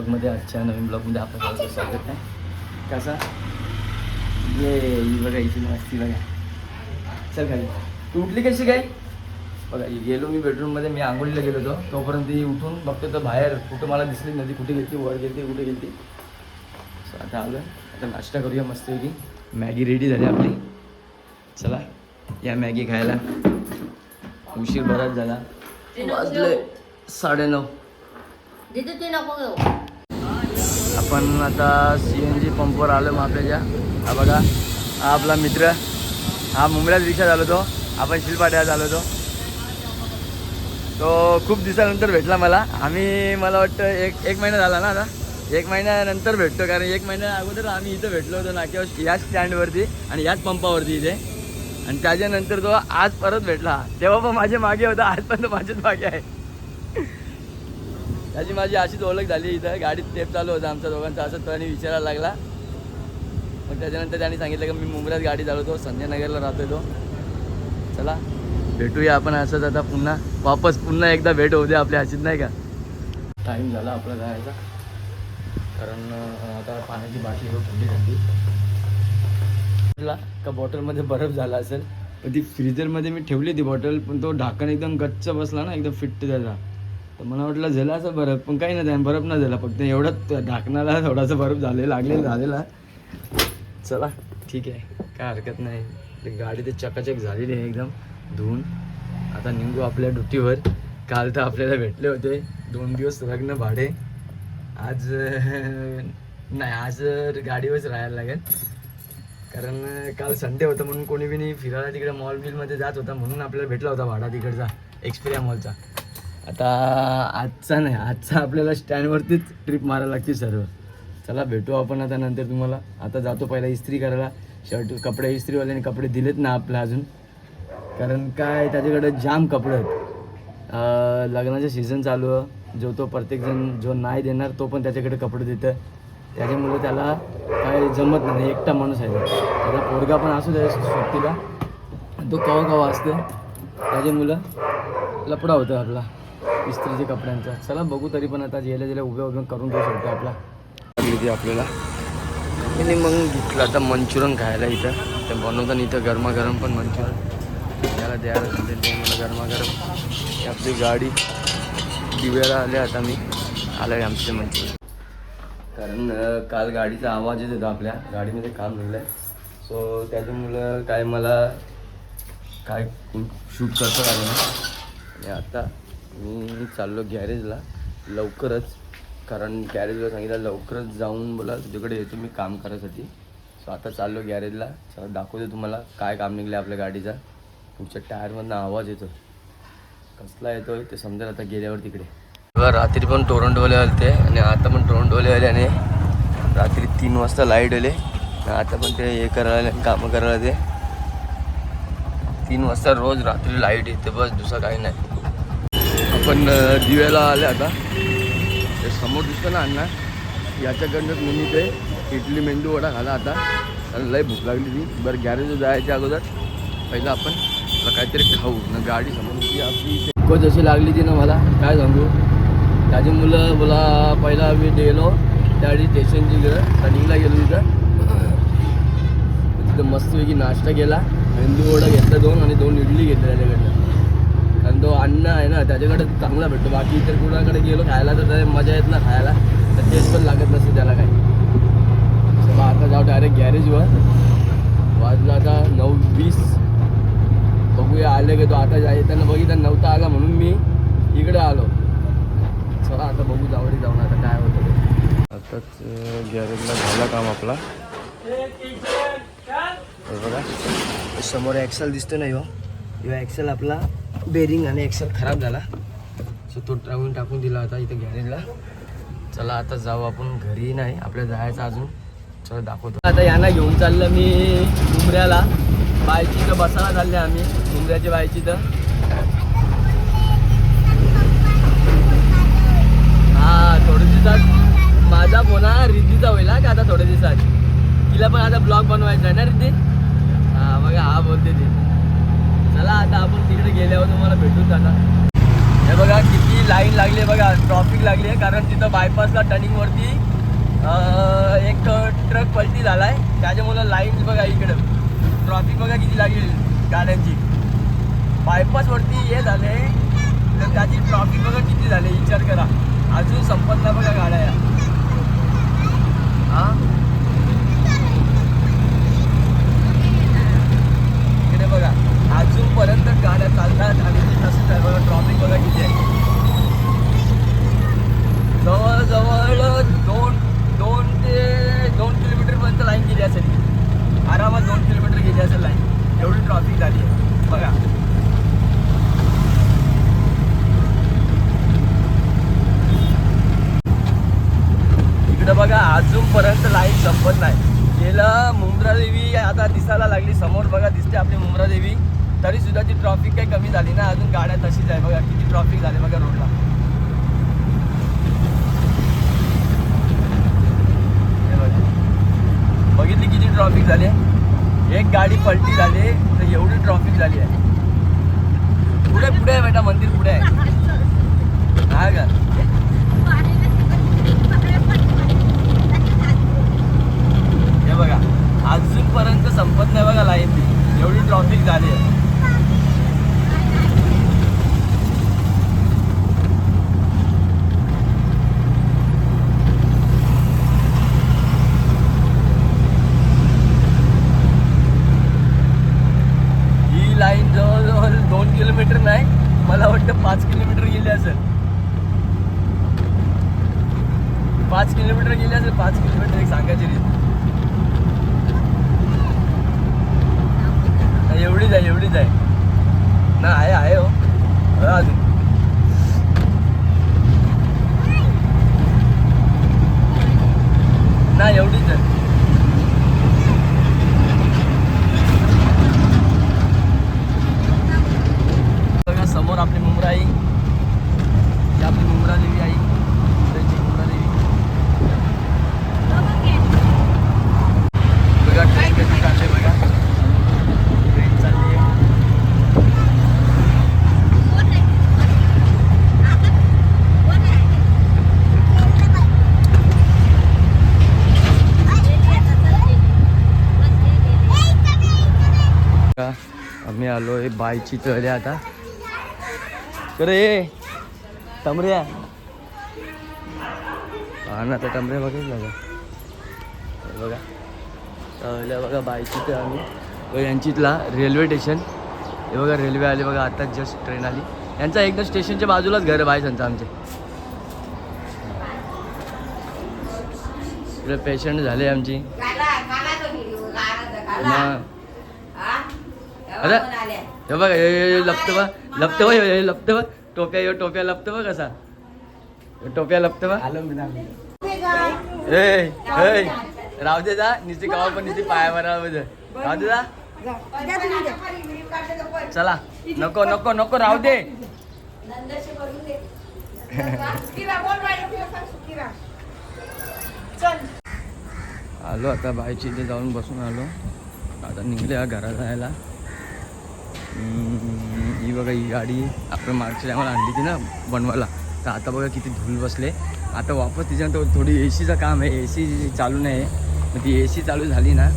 ब्लॉगमध्ये आजच्या नवीन ब्लॉगमध्ये आपलं सगळं स्वागत आहे. कसा? ये बघा इथे मस्ती बघा. चल खाली. तू उठली कशी काय? बघा गेलो मी बेडरूममध्ये मी आंघोळीला गेलो होतो. तोपर्यंत ती उठून बघतो तर बाहेर कुठं मला दिसली नदी कुठे गेली वर गेली कुठे गेली सो आता आलं आता नाश्ता करूया मस्तपैकी. मॅगी रेडी झाली आपली. चला या मॅगी खायला. उशीर बराच झाला. साडे साडेनऊ. नको आपण आता सी एन जी पंपवर आलो महापेच्या हा बघा हा आपला मित्र. हा मुंबईत रिक्षा झालो तो आपण शिलपाट्यात आलो तो तो खूप दिवसानंतर भेटला मला. आम्ही मला वाटतं एक एक महिना झाला ना आता. एक महिन्यानंतर भेटतो कारण एक महिन्या अगोदर आम्ही इथं भेटलो होतो नाक्यावर याच स्टँडवरती आणि याच पंपावरती इथे. आणि त्याच्यानंतर तो आज परत भेटला. तेव्हा पण माझ्या मागे होता आज पण तो माझ्याच मागे आहे. त्याची माझी अशीच ओळख झाली इथं. गाडीत टेप चालू होता आमच्या दोघांचा. असं त्याने विचारायला लागला. मग त्याच्यानंतर त्याने सांगितलं की मी मुंबईत गाडी चालवतो. संजयनगरला राहतो तो. चला भेटूया आपण असंच आता पुन्हा. वापस पुन्हा एकदा भेट होऊ दे आपल्या अशीच नाही का? टाईम झाला आपला जायचा. कारण आता पाण्याची बाटली थंडी थंडी का बॉटलमध्ये बर्फ झाला असेल. पण ती फ्रीजरमध्ये मी ठेवली ती बॉटल. पण तो ढाकण एकदम गच्च बसला ना एकदम फिट्ट त्याचा तर मला वाटलं झालं असं बरफ पण काही नाही बर्फ बरफ नाही झाला. फक्त एवढंच ढाकणाला थोडासा बरफ झाले लागले झालेला. चला. ठीक आहे. काय हरकत नाही. ते गाडी ते चकाचक झालेली आहे एकदम. धुवून. आता निघू आपल्या ड्युटीवर. काल तर आपल्याला भेटले होते. दोन दिवस लग्न भाडे. आज नाही आज गाडीवरच राहायला लागेल. कारण काल संडे होता म्हणून कोणी बी नाही फिरायला तिकडे मॉल बिलमध्ये जात होता म्हणून आपल्याला भेटला होता भाडा तिकडचा. एक्सपिरिया मॉलचा आता आजचा नाही आजचा आपल्याला स्टँडवरतीच ट्रिप मारायला लागते सर्व चला भेटू आपण आता नंतर तुम्हाला. आता जातो पहिला इस्त्री करायला. शर्ट कपडे इस्त्रीवाल्याने कपडे दिलेत ना आपल्या अजून. कारण काय त्याच्याकडे जाम कपडे आहेत. लग्नाचा सीझन चालू आहे. जो तो प्रत्येकजण जो नाही देणार तो पण त्याच्याकडे कपडे देतं त्याच्यामुळे त्याला काय जमत नाही. एकटा माणूस आहे. त्याचा पोरगा पण असू द्या सोबतीला तो कवा कवा असतो. त्याच्यामुळं लपडा होतो आपला. इस्त्रीच्या कपड्यांचा. चला बघू तरी पण आता जेल्या जेल्या उभ्या उभ्या करून घेऊ शकतो आपला. लागली आपल्याला. आणि मग घेतलं आता मंचुरियन खायला इथं. ते बनवताना इथं गरमागरम पण मंचुरियन. त्याला द्यायला सांगेल ते मला गरमागरम. आपली गाडी. दिव्याला आले आता मी. आलं आहे आमचे मंचुरियन. कारण काल गाडीचा आवाज येत होता आपल्या. गाडीमध्ये काम झालं आहे सो त्याच्यामुळं काय मला काय शूट करता आलं नाही. आणि आता मी चाललो गॅरेजला लवकरच कारण गॅरेजला सांगितलं लवकरच जाऊन बोला तुझ्याकडे येतो मी काम करायसाठी. सो आता चाललो गॅरेजला दाखवतो तुम्हाला काय काम निघलं आपल्या गाडीचा. तुमच्या टायरमधनं आवाज येतो. कसला येतो ते समजेल आता गेल्यावर तिकडे. रात्री पण टोरंटोले आले ते आणि आता पण टोरंटोले आले आणि रात्री तीन वाजता लाइट आले. आणि आता पण ते हे करायला आले, कामं करायला ते तीन वाजता रोज रात्री लाइट येते बस दुसरं काही नाही. आपण दिव्याला आले आता. ते समोर दिसतं ना अण्णा? याच्याकडनंच मी ते इडली मेंदू वडा खाला आता. कारण लय भूक लागली ती बरं गॅरेज जायच्या अगोदर पहिलं आपण काहीतरी खाऊ. ना गाडी समोर ती आपली खूप जशी लागली ती ना मला. काय सांगू? त्याची मुलं बोला पहिला मी गेलो त्यावेळी स्टेशनची गेलं रनिंगला गेलो तिथं तिथं मस्तपैकी नाश्ता केला. मेंदू वडा घेतला दोन आणि दोन इडली घेतल्या त्याच्याकडनं. कारण तो अन्न आहे ना त्याच्याकडे चांगला भेटतो. बाकी इतर कुणाकडे गेलो खायला तर त्याला मजा येत ना खायला. तर टेस्ट पण लागत नसते त्याला काही. चला आता जाऊ डायरेक्ट गॅरेजवर वाजला आता नऊ वीस. बघूया आले की तो आता जा येताना बघितलं नव्हता आला म्हणून मी इकडे आलो. चला आता बघू जावडी जाऊन आता काय होतं ते. आताच गॅरेजला झाला काम आपला. बघा समोर एक्सेल दिसतो नाही हो किंवा एक्सेल आपला बेरिंग आणि एक्सेल खराब झाला. सो तो टाकून टाकून दिला होता इथं गॅरेजला चला आता जाऊ आपण घरी नाही आपल्याला जायचं अजून. चला दाखवतो. आता यांना घेऊन चाललं मी उमऱ्याला. बायची तर बसायला चालले आम्ही उमऱ्याच्या बायची तर हा थोड्या दिवसात माझा फोन हा रिद्धीचा होईल हा का आता थोड्या दिवसात? तिला पण आता ब्लॉग बनवायचा आहे ना रिद्धी? हा बघा हा बोलते ती. चला आता आपण तिकडे गेल्यावर तुम्हाला भेटू आता हे बघा किती लाईन लागली आहे बघा ट्रॉफिक लागली आहे कारण तिथं बायपासला टर्निंगवरती एक ट्रक पलटी झाला आहे त्याच्यामुळं लाईन बघा इकडं. ट्रॉफिक बघा किती लागली गाड्यांची. बायपासवरती हे झाले तर त्याची ट्रॉफिक बघा किती झाले विचार करा. अजून संपत नाही बघा गाड्या. या हां इकडे बघा अजूनपर्यंत गाड्या चालतात आणि ते तसंच आहे बघा ट्रॉफिक बघा किती आहे जवळजवळ दोन दोन ते दोन किलोमीटरपर्यंत लाईन गेली असेल आरामात दोन किलोमीटर गेली असेल लाईन एवढी ट्रॉफिक झाली आहे बघा इकडं बघा अजूनपर्यंत लाईन संपत नाही. गेलं मुंब्रा देवी आता दिसायला लागली. समोर बघा दिसते आपली मुंब्रा देवी तरी सुद्धा ती ट्रॉफिक काही कमी झाली ना? अजून गाड्या तशीच आहे बघा. किती ट्रॉफिक झाले बघा रोडला. बघितली किती ट्रॉफिक झाली? एक गाडी पलटी झाली तर एवढी ट्रॉफिक झाली आहे. पुढे पुढे आहे बेटा मंदिर पुढे आहे हा का हे बघा अजूनपर्यंत संपत नाही बघा लाईन ती एवढी ट्रॉफिक झाली आहे ही लाईन जवळजवळ दोन किलोमीटर नाही मला वाटतं पाच किलोमीटर गेले असेल. पाच किलोमीटर गेले असेल पाच किलोमीटर एक सांगायची रीत एवढीच आहे एवढीच आहे. ना आहे आहे हो. अजून. ना एवढीच आहे बघा समोर आपली मुंब्रा आई ही आपली मुंब्रा देवी आई इकडची मुंब्रा देवी बघा ट्रेन कशी चालली बघा ट्रेन चालली आहे का आम्ही आलो आहे बायची तळे आता ये टमऱ्या हा ना त्या टमऱ्या बघितलं का हे बघा. तळल्या बघा बायची तर आम्ही. यांचीतला रेल्वे स्टेशन. हे बघा रेल्वे आली बघा आता जस्ट ट्रेन आली. यांचा एकदम स्टेशनच्या बाजूलाच घर आहे बायसांचं आमचे. पेशंट झाले आमची. मग अरे हे बघा हे- लपतं बा लपतं बा हे लपतं बा टोप्या हे टोप्या लपतं बा कसा हे टोप्या लपतं बा ए ए राहू दे जा निस्ती गावा पण निस्ती पायावर राहू दे राहू दे जा. चला. नको नको नको राहू दे. आलो आता बायची इथे जाऊन बसून आलो. आता निघले घरात जायला ही बघा ही गाडी आपण मागच्या टायमाला आणली ती ना बनवायला. तर आता बघा किती धूल बसले. आता वापस तिच्यानंतर थोडी ए सीचं काम आहे. ए सी चालू नाही. आहे मग ती ए सी चालू झाली ना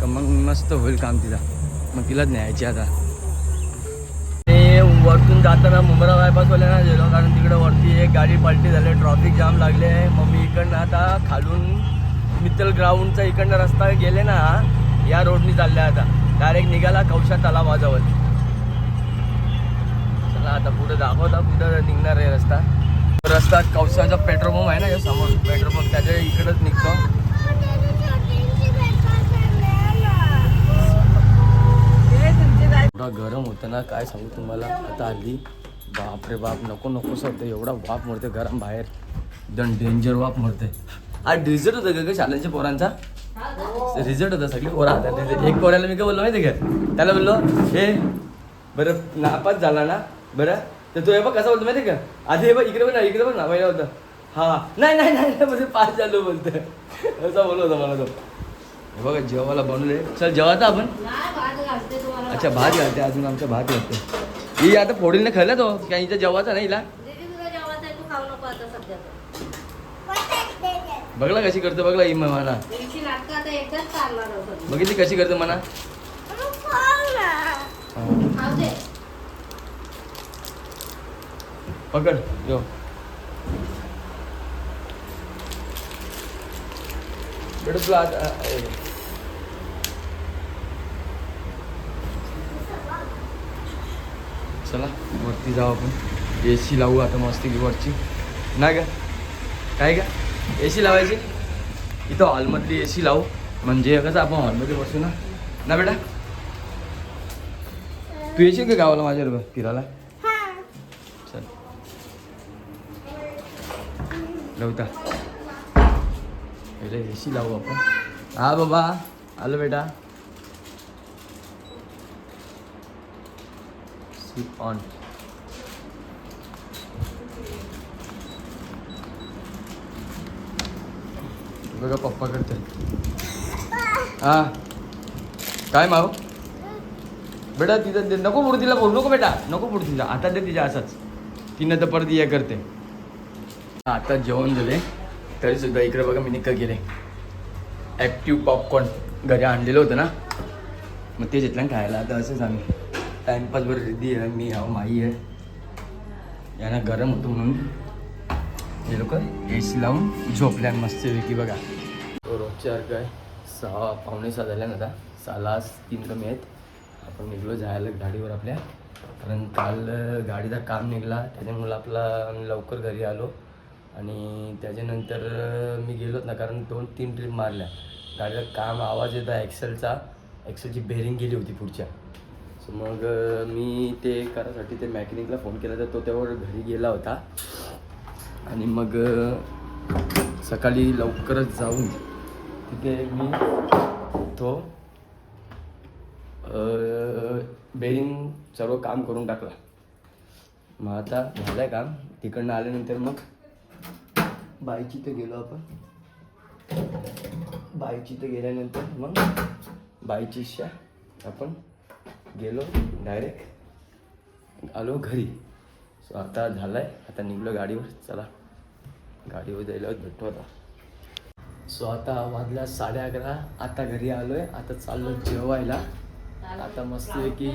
का मग मस्त होईल काम तिचा मग तिलाच न्यायची आता. ते वरतून जाताना मुंब्रा बायपासवाल्यांना गेलो कारण तिकडे वरती एक गाडी पलटी झाली ट्रॉफिक जाम लागले. मग मी इकडनं आता खालून मित्तल ग्राउंडचा इकडनं रस्ता गेले ना या रोडनी चालले आता. डायरेक्ट निघाला कौशा तलावाजवळ. चला आता पुढे दाखवता कुठं निघणार आहे रस्ता. रस्ता कौशाचा पेट्रोल पंप आहे ना या समोर पेट्रोल पंप त्याच्या इकडंच निघतो. एवढा गरम होतं ना काय सांगू तुम्हाला? आता हल्ली बाप रे बाप नको नकोसं होतं एवढा वाप मरते गरम बाहेर. एकदम डेंजर वाप मरते आज रिझल्ट होतं का ग शाळेच्या पोरांचा. रिझल्ट होता सगळी पोरा आता एक पोराला मी काय बोललो माहिती का? त्याला बोललो हे बरं नापास झाला ना बरं? तर तो हे बघ कसा बोलतो माहिती का? आधी हे बघ इकडे बघ ना इकडे बघ ना पहिला होता हा. नाही नाही नाही नाही म्हणजे पास झालो बोलतोय असा बोलत होता मला तो हे बघा जेवायला बनवले चल जेवायचं आपण? अच्छा भात घालते अजून आमच्या भात घालते. ही आता फोडील खाल्ला तो काय हिच्या जेवायचा नाही हिला? बघला कशी करतो बघला ही मला आता बघितली कशी करते म्हणा खाऊ दे पकड. यो. बेटा तुला आता चला वरती जाऊ आपण. ए सी लावू आता मस्त की वरची. नाही का? काय का? ए सी लावायची? इथं हॉलमधली ए सी लावू. म्हणजे कसं आपण हॉलमध्ये बसू ना. ना बेटा? तू येशील का गावाला माझ्याबरोबर फिरायला चल नव्हता पहिले ए सी लावू आपण. हा बाबा. आलो बेटा. स्विच ऑन बघा पप्पा करते हा. काय माव बेटा तिथं नको मूर्तीला बोल. नको बेटा. नको पुढे तिला. आता दे तिच्या असंच. तिनं तर परत ये करते. आता जेवण झाले. तरी सुद्धा इकडे बघा मी काय गेले. ॲक्टिव्ह पॉपकॉर्न घरी आणलेलं होतं ना? मग ते घेतलं खायला. आता असंच आम्ही. टाइमपास बरं रिद्धी आहे. मी हा माई आहे. यांना गरम होतं म्हणून. हे लोक ए सी लावून झोपल्या मस्तपैकी बघा. रोजच्या अर्ग आहे. सहा पावणे सहा झाल्या ना आता. सहाला तीन कमी आहेत. आपण निघलो जायला गाडीवर आपल्या. कारण काल गाडीचा काम निघाला. त्याच्यामुळं आपला लवकर घरी आलो. आणि त्याच्यानंतर मी गेलोच ना कारण दोन तीन ट्रिप मारल्या. गाडीला काम आवाज येत आहे एक्सेलचा एक्सेलची बेरिंग गेली होती पुढच्या. सो मग मी ते करायसाठी ते मॅकॅनिकला फोन केला तर तो त्यावर घरी गेला होता. आणि मग सकाळी लवकरच जाऊन तिथे मी तो बेरिंग सर्व काम करून टाकला. मग आता झालं काम. तिकडनं आल्यानंतर मग बाईची तर गेलो आपण बाईची तर गेल्यानंतर मग बाईची शा आपण गेलो डायरेक्ट आलो घरी. सो आता झालाय आता निघलो गाडीवर चला. गाडीवर जायला भेटतो आता. सो आता वाजल्या साडे अकरा आता घरी आलोय आता चाललो जेवायला. आता मस्त की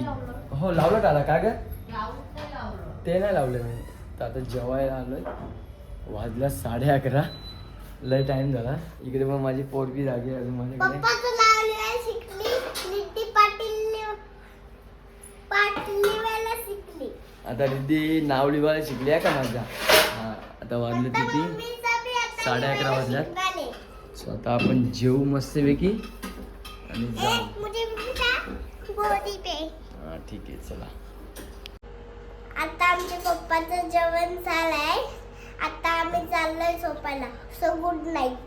हो लावलं टाला काय ग? ते नाही लावलं मी. तर आता जेवायला आलोय. वाजल्या साडे अकरा. लय टाइम झाला. इकडे मग माझी पोरगी जागी अजून माझ्याकडे. आता रिद्धी नाव लिहायला शिकली आहे का माझ्या? हा आता वाजले किती? साडे अकरा वाजल्यात. शिकवाले. सो आता आपण जेवू मस्तपैकी आणि जाऊ. हा ठीक आहे चला. आता आमच्या पप्पाचं जेवण झालंय. आता आम्ही चाललोय झोपायला. So good night